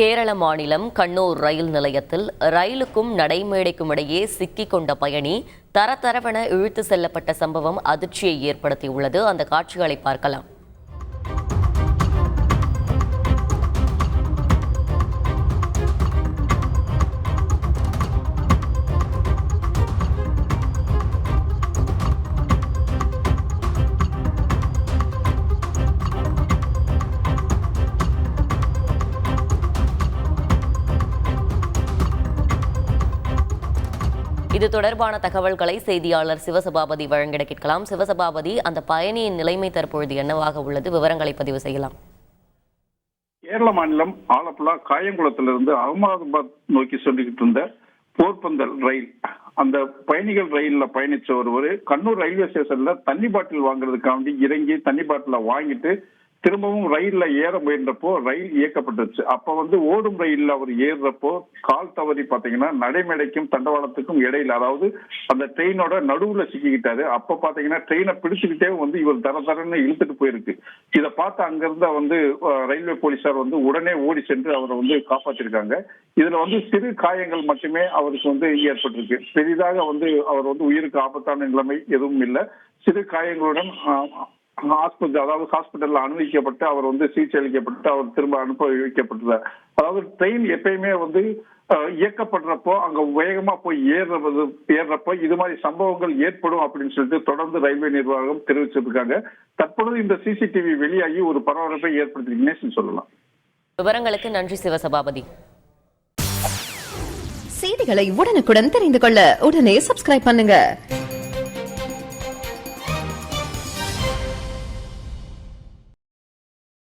கேரள மாநிலம் கண்ணூர் ரயில் நிலையத்தில் ரயிலுக்கும் நடைமேடைக்கும் இடையே சிக்கிக் கொண்ட பயணி தரதரவென இழுத்து செல்லப்பட்ட சம்பவம் அதிர்ச்சியை ஏற்படுத்தியுள்ளது. அந்த காட்சிகளை பார்க்கலாம். இது தொடர்பான தகவல்களை செய்தியாளர் சிவசபாபதி வழங்கிட கேட்கலாம். சிவசபாபதி அந்த பயணியின் நிலைமை தற்பொழுது என்னவாக உள்ளது? விவரங்களை பதிவு செய்யலாம். கேரள மாநிலம் ஆலப்புழா காயங்குளத்திலிருந்து அகமதாபாத் நோக்கி சென்றுகிட்டு இருந்த போர்பந்தல் ரயில். அந்த பயணிகள் ரயில்ல பயணிச்ச ஒருவர் கண்ணூர் ரயில்வே ஸ்டேஷன்ல தண்ணி பாட்டில் வாங்குறதுக்காண்டி இறங்கி தண்ணி பாட்டில வாங்கிட்டு திரும்பவும் ரயில்ல ஏற முயன்றப்போ ரயில் இயக்கப்பட்டுச்சு. அப்ப வந்து ஓடும் ரயில்ல அவர் ஏறுறப்போ கால் தவறி பாத்தீங்கன்னா நடைமேடைக்கும் தண்டவாளத்துக்கும் இடையில அதாவது அந்த ட்ரெயினோட நடுவுல சிக்கிக்கிட்டாரு. அப்ப பாத்தீங்கன்னா ட்ரெயினை பிடிச்சுக்கிட்டே வந்து இவர் தர தரன்னு இழுத்துட்டு போயிருக்கு. இதை பார்த்து அங்கிருந்த வந்து ரயில்வே போலீசார் வந்து உடனே ஓடி சென்று அவரை வந்து காப்பாத்திருக்காங்க. இதுல வந்து சிறு காயங்கள் மட்டுமே அவருக்கு வந்து ஏற்பட்டிருக்கு. பெரிதாக வந்து அவர் வந்து உயிருக்கு ஆபத்தான நிலைமை எதுவும் இல்லை. சிறு காயங்களுடன் ஹாஸ்பிட்டல் அதாவது ஹாஸ்பிட்டல்ல அனுமதிக்கப்பட்டு அவர் வந்து சிகிச்சை அளிக்கப்பட்டு அவர் திரும்ப அனுப்ப வைக்கப்பட்டுள்ளார் அதாவது ட்ரெயின் எப்பயுமே வந்து இயக்கப்படுறப்போ அங்க வேகமா போய் ஏறுறது ஏறுறப்போ இது மாதிரி சம்பவங்கள் ஏற்படும் அப்படின்னு சொல்லிட்டு தொடர்ந்து ரயில்வே நிர்வாகம் தெரிவிச்சிருக்காங்க. தற்பொழுது இந்த சிசிடிவி வெளியாகி ஒரு பரபரப்பை ஏற்படுத்திருக்கீங்கன்னு சொல்லலாம். விவரங்களுக்கு நன்றி சிவசபாபதி. செய்திகளை உடனுக்குடன் தெரிந்து கொள்ள உடனே சப்ஸ்கிரைப் பண்ணுங்க.